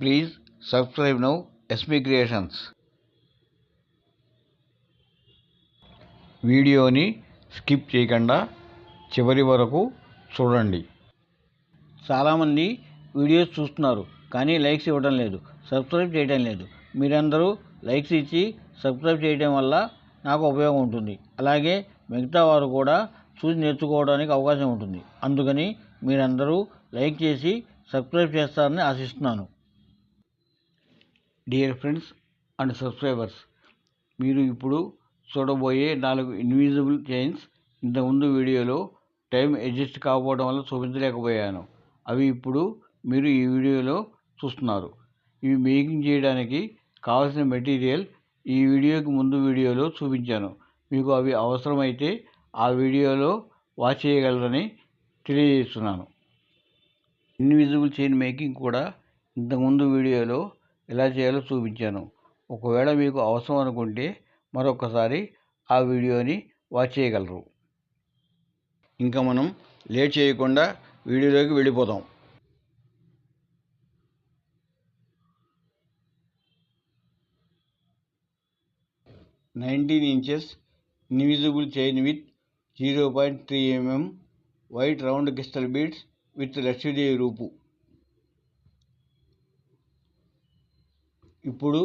Please subscribe now SP creations. వీడియోని స్కిప్ చేయకుండా చివరి వరకు చూడండి. చాలామంది వీడియోస్ చూస్తున్నారు కానీ లైక్స్ ఇవ్వడం లేదు సబ్స్క్రైబ్ చేయడం లేదు. మీరందరూ లైక్స్ ఇచ్చి సబ్స్క్రైబ్ చేయడం వల్ల నాకు ఉపయోగం ఉంటుంది. అలాగే మిగతా వారు కూడా చూసి నేర్చుకోవడానికి అవకాశం ఉంటుంది. అందుకని మీరందరూ లైక్ చేసి సబ్స్క్రైబ్ చేస్తారని ఆశిస్తున్నాను. డియర్ ఫ్రెండ్స్ అండ్ సబ్స్క్రైబర్స్ మీరు ఇప్పుడు చూడబోయే నాలుగు ఇన్విజిబుల్ చైన్స్ ఇంతకుముందు వీడియోలో టైం అడ్జస్ట్ కాకపోవడం వల్ల చూపించలేకపోయాను. అవి ఇప్పుడు మీరు ఈ వీడియోలో చూస్తున్నారు. ఇవి మేకింగ్ చేయడానికి కావాల్సిన మెటీరియల్ ఈ వీడియోకి ముందు వీడియోలో చూపించాను. మీకు అవి అవసరమైతే ఆ వీడియోలో వాచ్ చేయగలరని తెలియజేస్తున్నాను. ఇన్విజిబుల్ చైన్ మేకింగ్ కూడా ఇంతకుముందు వీడియోలో ఎలా చేయాలో చూపించాను. ఒకవేళ మీకు అవసరం అనుకుంటే మరొకసారి ఆ వీడియోని వాచ్ చేయగలరు. ఇంకా మనం లేట్ చేయకుండా వీడియోలోకి వెళ్ళిపోదాం. Nineteen inches invisible chain with zero point three mm white round crystal beads with Lakshmidevi రూపు. ఇప్పుడు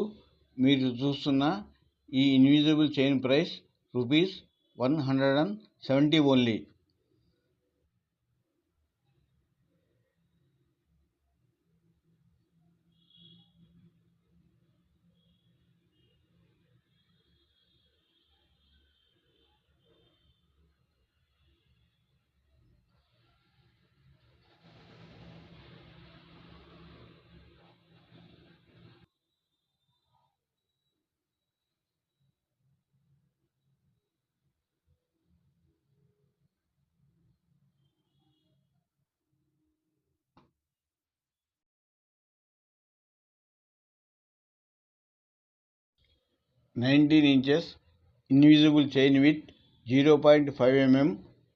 మీరు చూస్తున్న ఈ invisible chain price rupees one hundred and seventy only nineteen inches invisible chain with zero point five mm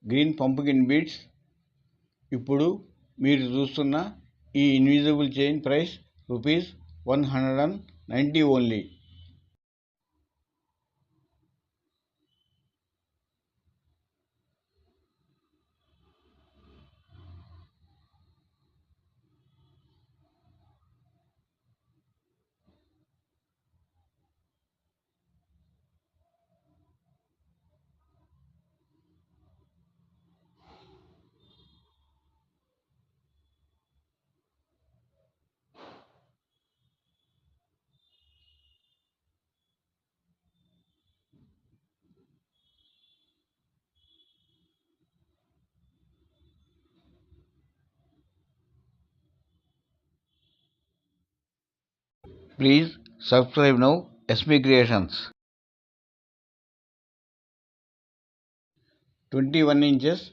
green pumpkin beads ఇప్పుడు మీరు చూస్తున్న ఈ invisible chain price rupees one hundred and ninety only. Please subscribe now SB creations. Twenty one inches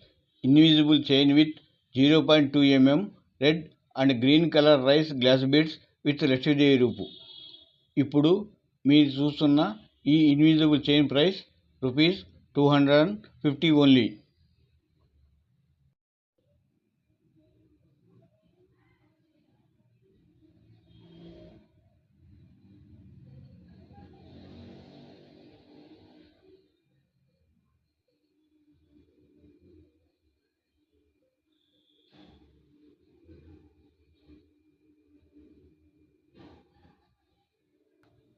invisible chain with zero point two mm red and green colour rice glass beads with Lakshmidevi రూపు. ఇప్పుడు మీరు చూస్తున్న ఈ invisible chain price rupees two hundred and fifty only.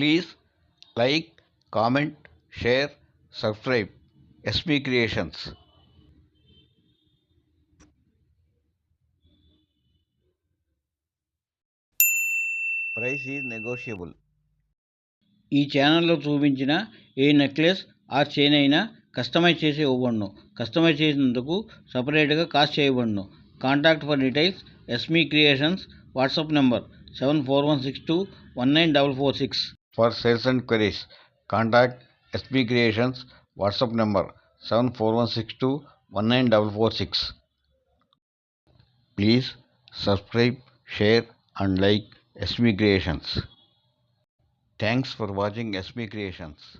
Please like comment share subscribe. SP creations price is negotiable ఈ ఛానల్లో చూపించిన ఏ necklace or chain అయినా కస్టమైజ్ చేసి ఇవ్వబడును. కస్టమైజ్ చేసినందుకు సపరేట్గా కాస్ట్ చేయబడును. Contact for details ఎస్మీ creations WhatsApp number seven four one six two one nine double four six For sales and queries, contact SB Creations WhatsApp number 7416219446. Please subscribe, share and like SB Creations. Thanks for watching SB Creations.